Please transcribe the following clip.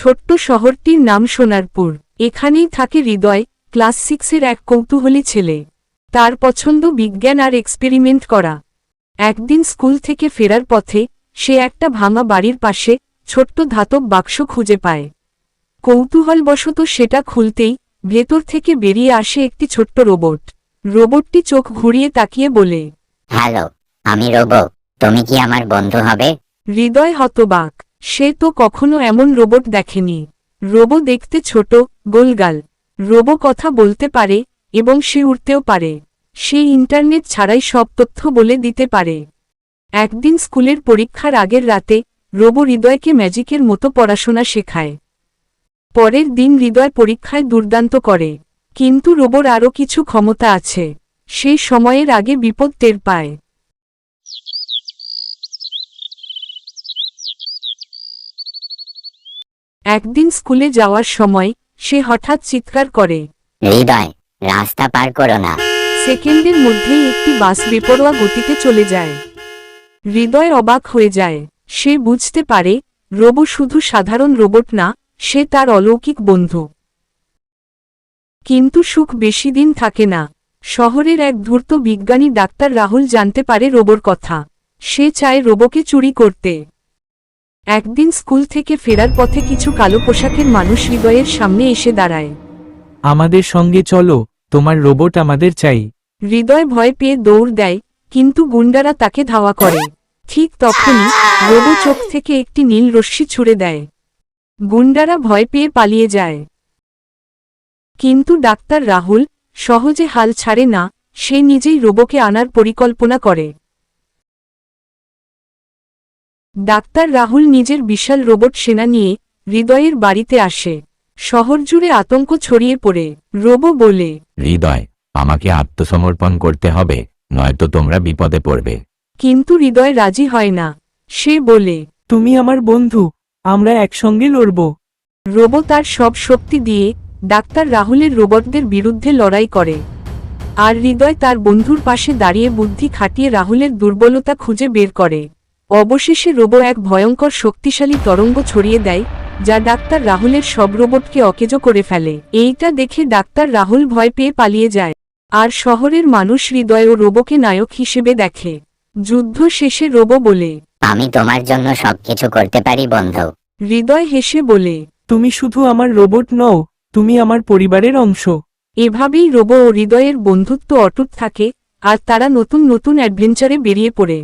ছোট্ট শহরটির নাম সোনারপুর। এখানেই থাকে হৃদয় ক্লাস সিক্সের এক কৌতূহলী ছেলে। তার পছন্দ বিজ্ঞান আর এক্সপেরিমেন্ট করা। একদিন স্কুল থেকে ফেরার পথে সে একটা ভাঙা বাড়ির পাশে ছোট্ট ধাতব বাক্স খুঁজে পায়। কৌতূহলবশত সেটা খুলতেই ভেতর থেকে বেরিয়ে আসে একটি ছোট্ট রোবট। রোবটটি চোখ ঘুরিয়ে তাকিয়ে বলে হ্যালো আমি রোবো। তুমি কি আমার বন্ধু হবে? হৃদয় হতবাক। সে তো কখনো এমন রোবট দেখেনি। রোবো দেখতে ছোট, গোলগাল। রোবো কথা বলতে পারে এবং সে উড়তেও পারে। সে ইন্টারনেট ছাড়াই সব তথ্য বলে দিতে পারে। একদিন স্কুলের পরীক্ষার আগের রাতে, রোবো হৃদয়কে ম্যাজিকের মতো পড়াশোনা শেখায়। পরের দিন হৃদয় পরীক্ষায় দুর্দান্ত করে। কিন্তু রোবোর আরও কিছু ক্ষমতা আছে। সেই সময়ের আগে বিপদ টের পায়। একদিন স্কুলে যাওয়ার সময় সে হঠাৎ চিৎকার করে। হৃদয় রাস্তা পার করো না। সেকেন্ডের মধ্যেই একটি বাস বেপরোয়া গতিতে চলে যায়। হৃদয় অবাক হয়ে যায়। সে বুঝতে পারে রোবো শুধু সাধারণ রোবট না সে তার অলৌকিক বন্ধু। কিন্তু সুখ বেশি দিন থাকে না। শহরের এক ধূর্ত বিজ্ঞানী ডাক্তার রাহুল জানতে পারে রোবোর কথা। সে চায় রোবোকে চুরি করতে। একদিন স্কুল থেকে ফেরার পথে কিছু কালো পোশাকের মানুষ হৃদয়ের সামনে এসে দাঁড়ায়। আমাদের সঙ্গে চলো তোমার রোবট আমাদের চাই। হৃদয় ভয় পেয়ে দৌড় দেয় কিন্তু গুন্ডারা তাকে ধাওয়া করে। ঠিক তখনই রোবো চোখ থেকে একটি নীল রশ্মি ছুড়ে দেয়। গুন্ডারা ভয় পেয়ে পালিয়ে যায়। কিন্তু ডাক্তার রাহুল সহজে হাল ছাড়ে না সে নিজেই রোবোকে আনার পরিকল্পনা করে। ডাক্তার রাহুল নিজের বিশাল রোবট সেনা নিয়ে হৃদয়ের বাড়িতে আসে। শহর জুড়ে আতঙ্ক ছড়িয়ে পড়ে। রোবো বলে হৃদয় আমাকে আত্মসমর্পণ করতে হবে নয়তো তোমরা বিপদে পড়বে। কিন্তু হৃদয় রাজি হয় না। সে বলে তুমি আমার বন্ধু আমরা একসঙ্গে লড়ব। রোবো তার সব শক্তি দিয়ে ডাক্তার রাহুলের রোবটদের বিরুদ্ধে লড়াই করে। আর হৃদয় তার বন্ধুর পাশে দাঁড়িয়ে বুদ্ধি খাটিয়ে রাহুলের দুর্বলতা খুঁজে বের করে। অবশেষে রোবো এক ভয়ঙ্কর শক্তিশালী তরঙ্গ ছড়িয়ে দেয় যা ডাক্তার রাহুলের সব রোবটকে অকেজো করে ফেলে। এইটা দেখে ডাক্তার রাহুল ভয় পেয়ে পালিয়ে যায়। আর শহরের মানুষ হৃদয় ও রোবোকে নায়ক হিসেবে দেখে। যুদ্ধ শেষে রোবো বলে আমি তোমার জন্য সবকিছু করতে পারি বন্ধু। হৃদয় হেসে বলে তুমি শুধু আমার রোবট নও তুমি আমার পরিবারের অংশ। এভাবেই রোবো ও হৃদয়ের বন্ধুত্ব অটুট থাকে আর তারা নতুন নতুন অ্যাডভেঞ্চারে বেরিয়ে পড়ে।